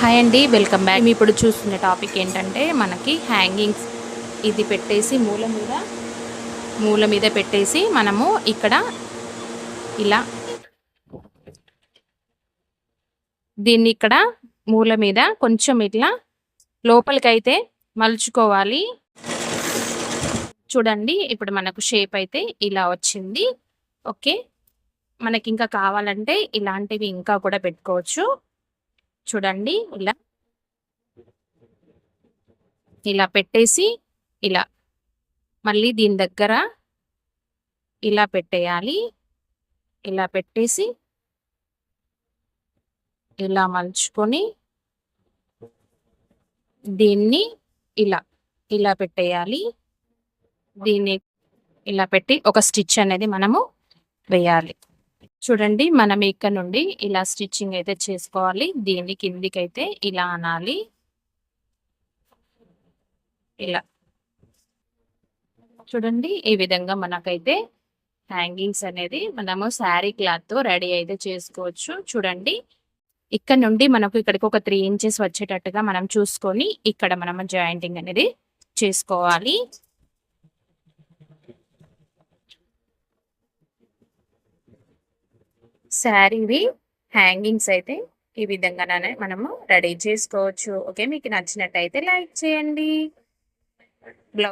Hi అండి welcome back. మేము ఇప్పుడు చూస్తున్న టాపిక్ ఏంటంటే మనకి హ్యాంగింగ్స్. ఇది పెట్టేసి మూల మీద మూల మీద పెట్టేసి మనము ఇక్కడ ఇలా దీన్ని ఇక్కడ మూల మీద కొంచెం ఇట్లా లోపలికైతే మలుచుకోవాలి. చూడండి ఇప్పుడు మనకు షేప్ అయితే ఇలా వచ్చింది. ఓకే. మనకి ఇంకా కావాలంటే ఇలాంటివి ఇంకా కూడా పెట్టుకోవచ్చు. చూడండి ఇలా. ఇలా పెట్టేసి ఇలా. మళ్ళీ దీని దగ్గర ఇలా పెట్టేయాలి. ఇలా పెట్టేసి ఇలా మలుచుకొని దీన్ని ఇలా ఇలా పెట్టేయాలి. దీన్ని ఇలా పెట్టి ఒక స్టిచ్ అనేది మనము వేయాలి. చూడండి మనం ఇక్కడ నుండి ఇలా స్టిచ్చింగ్ అయితే చేసుకోవాలి. దీన్ని కిందికైతే అయితే ఇలా అనాలి. ఇలా. చూడండి ఈ విధంగా మనకైతే హ్యాంగింగ్స్ అనేది మనము శారీ క్లాత్తో రెడీ అయితే చేసుకోవచ్చు. చూడండి ఇక్కడ నుండి మనకు ఇక్కడికి ఒక త్రీ ఇంచెస్ వచ్చేటట్టుగా మనం చూసుకొని ఇక్కడ మనము జాయింటింగ్ అనేది చేసుకోవాలి. శారీవి హ్యాంగింగ్స్ అయితే ఈ విధంగానే మనము రెడీ చేసుకోవచ్చు. ఓకే? మీకు నచ్చినట్టయితే లైక్ చేయండి. బ్లౌజ్